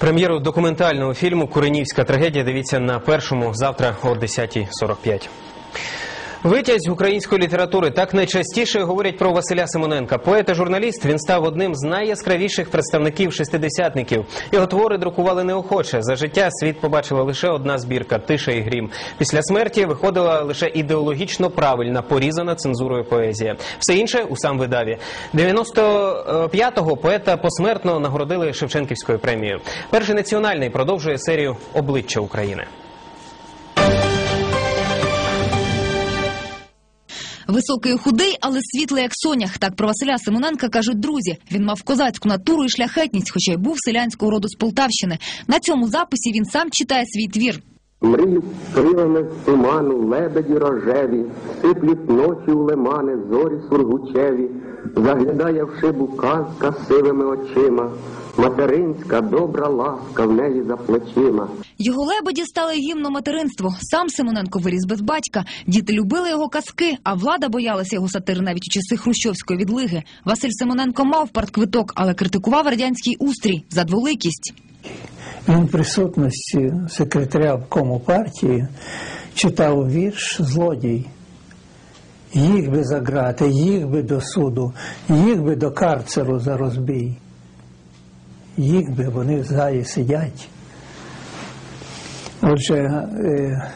Прем'єру документального фільму Куренівська трагедія дивіться на першому завтра о 10.45. Витязь української літератури так найчастіше говорять про Василя Симоненка. Поет і журналіст він став одним з найяскравіших представників шестидесятників. Його твори друкували неохоче. За життя світ побачила лише одна збірка Тиша і грім. Після смерті виходила лише ідеологічно правильна, порізана цензурою поезія. Все інше у сам видаві. 95-го поета посмертно нагородили Шевченківською премією. Перший національний продовжує серію обличчя України. Високий і худий, але світлий, як сонях. Так про Василя Симоненка кажуть друзі. Він мав козацьку натуру і шляхетність, хоча й був селянського роду з Полтавщини. На цьому записі він сам читає свій твір. Мріють крилами туману лебеді рожеві, сиплють ночі у лимани, зорі сургучеві, заглядає в шибу казка сивими очима, материнська добра ласка в неї за плечима. Його лебеді стали гімном материнству. Сам Симоненко виріс без батька. Діти любили його казки, а влада боялася його сатири навіть у часи хрущовської відлиги. Василь Симоненко мав партквиток, але критикував радянський устрій за дволикість. Він в присутності секретаря обкому партії читав вірш Злодій. Їх би за грати, їх би до суду, їх би до карцеру за розбій. Їх би вони в залі сидять. Отже, е,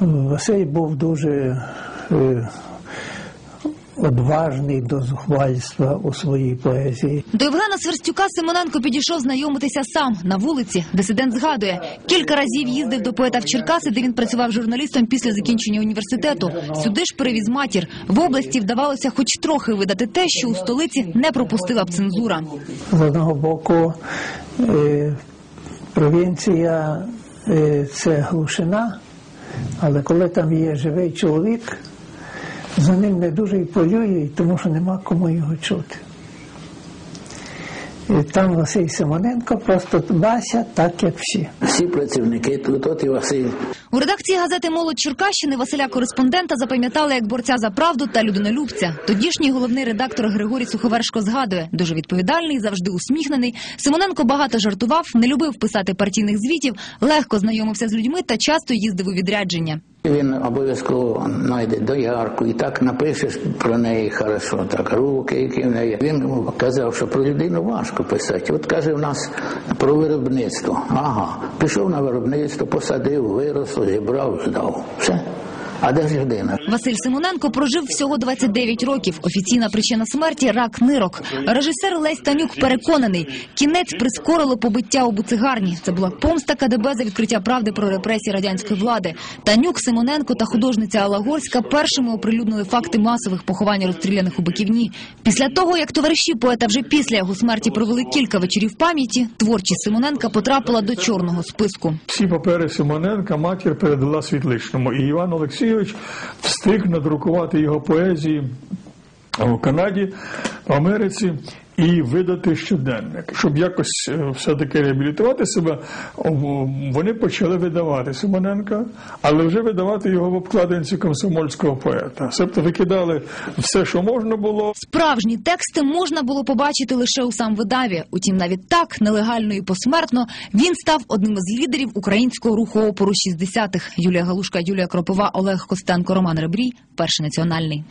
Василь був дуже е, одважний до зухвальства у своїй поезії. До Євгена Сверстюка Симоненко підійшов знайомитися сам на вулиці. Дисидент згадує, кілька разів їздив до поета в Черкаси, де він працював журналістом після закінчення університету. Сюди ж перевіз матір. В області вдавалося хоч трохи видати те, що у столиці не пропустила б цензура. З одного боку, е, провінція е, це глушина, але коли там є живий чоловік, за ним не дуже і полюють, тому що нема кому його чути. І там Василь Симоненко просто Вася, так як всі. Всі працівники тут, і Василь. У редакції газети Молодь Черкащини Василя кореспондента запам'ятали як борця за правду та людинолюбця. Тодішній головний редактор Григорій Суховершко згадує, дуже відповідальний, завжди усміхнений. Симоненко багато жартував, не любив писати партійних звітів, легко знайомився з людьми та часто їздив у відрядження. Він обов'язково знайде доярку і так напишеш про неї хорошо, так руки, які в неї. Він казав, що про людину важко писати. От каже в нас про виробництво. Ага, пішов на виробництво, посадив, виросло, зібрав, здав. Все. А де ж людина? Василь Симоненко прожив всього 29 років. Офіційна причина смерті рак нирок. Режисер Лесь Танюк переконаний, кінець прискорило побиття у буцигарні. Це була помста КДБ за відкриття правди про репресії радянської влади. Танюк, Симоненко та художниця Алла Горська першими оприлюднили факти масових поховань розстріляних у Биківні. Після того, як товариші поета вже після його смерті провели кілька вечорів пам'яті, творчість Симоненка потрапила до чорного списку. Всі папери Симоненка матір передала Світличному, і Іван Олексійович встиг надрукувати його поезії в Канаді, в Америці і видати щоденник. Щоб якось е, все-таки реабілітувати себе, вони почали видавати Симоненка, але вже видавати його в обкладинці комсомольського поета. Тобто викидали все, що можна було. Справжні тексти можна було побачити лише у сам видаві. Утім, навіть так, нелегально і посмертно, він став одним із лідерів українського руху опору 60-х. Юлія Галушка, Юлія Кропова, Олег Костенко, Роман Ребрій. Перший національний.